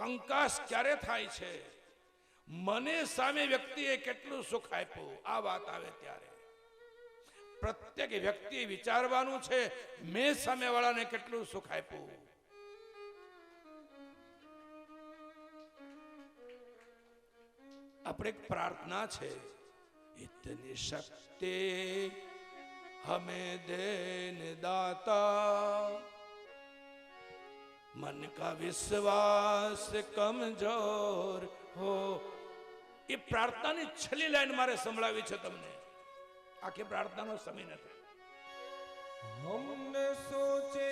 કંકાસ ક્યારે થાય છે? મને સામે વ્યક્તિએ કેટલું સુખ આપ્યું? આ વાત આવે ત્યારે. પ્રત્યેક વ્યક્તિએ વિચારવાનું છે, મેં સામેવાળાને કેટલું સુખ આપ્યું? આપણે એક પ્રાર્થના છે, ઇતની શક્તિ હમે દેન દાતા मन का विश्वास कमजोर हो એ પ્રાર્થનાની છેલ્લી લાઈન મારે સંભળાવી છે તમને આખી પ્રાર્થનાનો સમય નથી हमने सोचे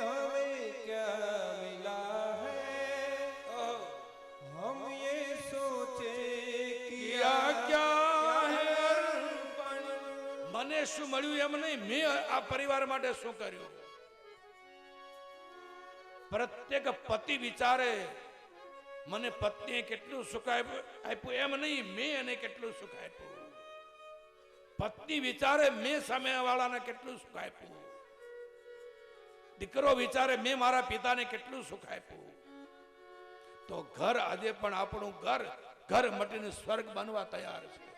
हमें क्या मिला है हम ये सोचे કિયા ક્યા હે अर्पण મને શું મળ્યું એમ નહીં મેં આ પરિવાર માટે શું કર્યું પ્રત્યેક પતિ વિચારે, મને પત્નીએ કેટલું સુખ આપ્યું? એમ નહીં, મેં એને કેટલું સુખ આપ્યું? પત્ની વિચારે, મેં સામેવાળાને કેટલું સુખ આપ્યું? દીકરો વિચારે, મેં મારા પિતાને કેટલું સુખ આપ્યું? તો ઘર આજે પણ આપણું ઘર ઘર મટીને સ્વર્ગ બનવા તૈયાર છે.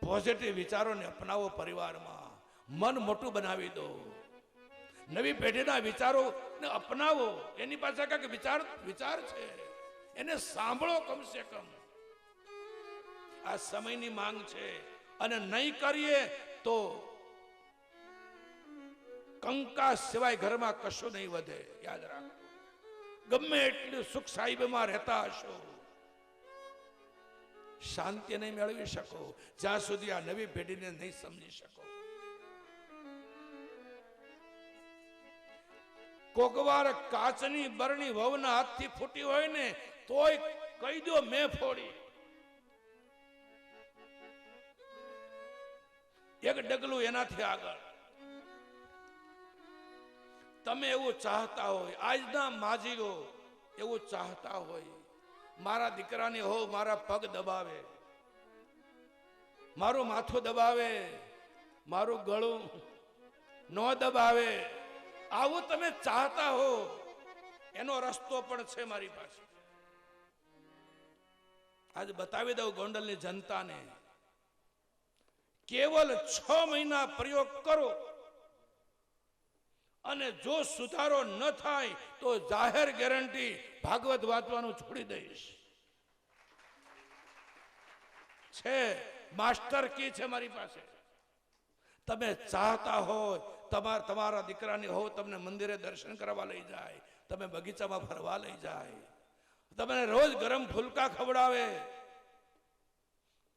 પોઝિટિવ વિચારોને અપનાવો પરિવારમાં. મન મોટું બનાવી દો. નવી પેઢીના વિચારોને અપનાવો. એની પાસે કાંઈક વિચાર વિચાર છે. એને સાંભળો કમસે કમ. આ સમયની માંગ છે. અને નહીં કરીએ તો કંકાસ સિવાય ઘરમાં કશું નહીં વધે. યાદ રાખો ગમે એટલું સુખ સાહિબમાં રહેતા હશો. શાંતિ નહીં મેળવી શકો. જ્યાં સુધી આ નવી પેઢીને નહીં સમજી શકો. કોકવાર કાચની બરણી વહુના હાથથી ફૂટી હોય ને, તોય કહી દો મેં ફોડી. એક ડગલું એનાથી આગળ. તમે એવું ચાહતા હોય, આજના માજીઓ એવું ચાહતા હોય, મારા દીકરાને હો, મારા પગ દબાવે, મારું માથું દબાવે, મારું ગળું ન દબાવે. આવું તમે ચાહતા હો. એનો રસ્તો પણ છે મારી પાસે. આજે બતાવી દઉં ગોંડલની જનતાને. કેવલ છ મહિના પ્રયોગ કરો. અને જો સુધારો ન થાય, તો જાહેર ગેરંટી ભાગવત વાંચવાનું છોડી દઈશ. છે, માસ્ટર કી છે મારી પાસે. તમે ચાહતા હોય, તમારા તમારા દીકરાની હો તમને મંદિરે દર્શન કરવા લઈ જાય, તમે બગીચામાં ફરવા લઈ જાય. તમને રોજ ગરમ ફુલકા ખવડાવે.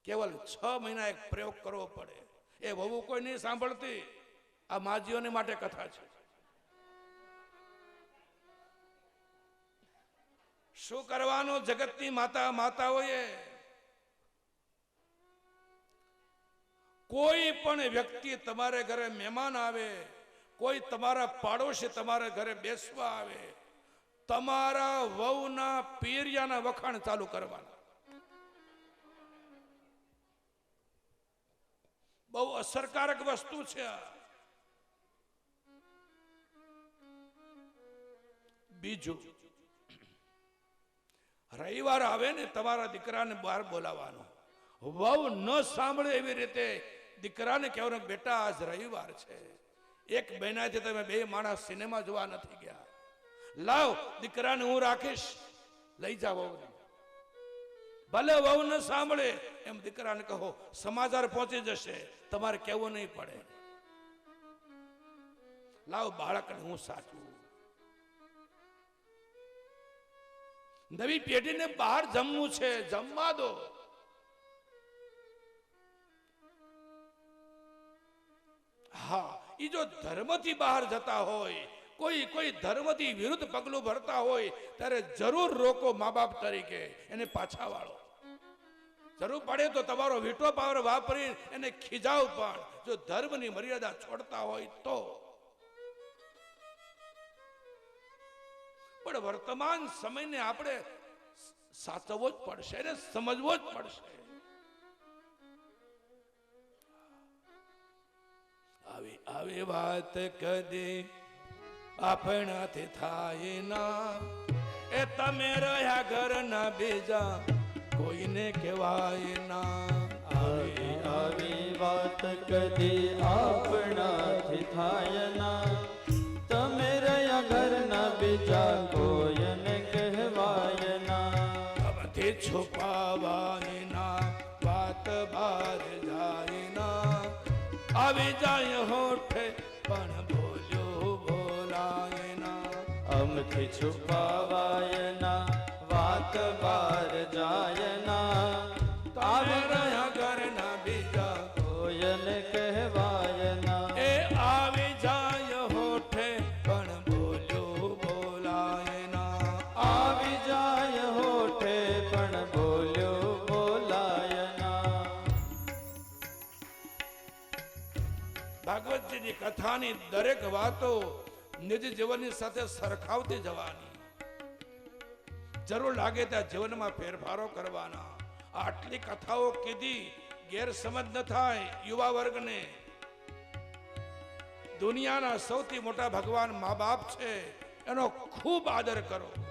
કેવલ છ મહિના એક પ્રયોગ કરવો પડે. એ વહુ કોઈ નહીં સાંભળતી. આ માજીઓને માટે કથા છે. શું કરવાનું જગતની માતા માતાઓએ કોઈ પણ વ્યક્તિ તમારે ઘરે મહેમાન આવે, કોઈ તમારા પાડોશી તમારા ઘરે બેસવા આવે, તમારા વહુના પીરિયાના વખાણ ચાલુ કરવાના. બહુ અસરકારક વસ્તુ છે બીજું, રવિવાર આવે ને તમારા દીકરાને બહાર બોલાવાનો વહુ ન સાંભળે એવી રીતે દીકરાને કહેવાનું બેટા, આજ રવિવાર છે. એક મહિનાથી તમે બે માણસ સિનેમા જોવા નથી ગયા. લાવ, દીકરાને હું રાખીશ. લઈ જાવ ભલે વહુ ન સાંભળે, એમ દીકરાને કહો, સમાચાર પહોંચી જશે. તમારે કહેવું નહીં પડે. લાવ, બાળકને હું સાચું નવી પેઢીને બહાર જમવું છે. જમવા દો. હા એ જો ધર્મથી બહાર જતા હોય, કોઈ કોઈ ધર્મથી વિરુદ્ધ પગલું ભરતા હોય, ત્યારે જરૂર રોકો મા બાપ તરીકે, એને પાછા વાળો. જરૂર પડે તો તમારો વીટો પાવર વાપરી એને ખીજાવ પણ, જો ધર્મની મર્યાદા છોડતા હોય તો. પણ વર્તમાન સમયને આપણે સાચવવો જ પડશે એને સમજવો જ પડશે. આવી આવી વાત કદી આપણાથી થાય ના. એ તમે રહ્યા ઘરના બીજા કોઈને કહેવાય ના. આવી આવી વાત કદી આપણાથી થાય ના. તમે રહ્યા ઘરના બીજા કોઈને કહેવાય ના. તમથી છુપાવાય ના વાત બહાર જાય ના આવી જાય હોઠે પણ બોલ્યો બોલાય ના. અમથી છુપાવાય ના વાત બાર જાય ભાગવતજીની કથાની દરેક વાતો નિજ જીવનની સાથે સરખાવતી જવાની. જરૂર લાગે ત્યાં જીવનમાં ફેરફારો કરવાના. આટલી કથાઓ કીધી, ગેરસમજ ન થાય યુવા વર્ગને. દુનિયાના સૌથી મોટા ભગવાન મા બાપ છે, એનો ખૂબ આદર કરો.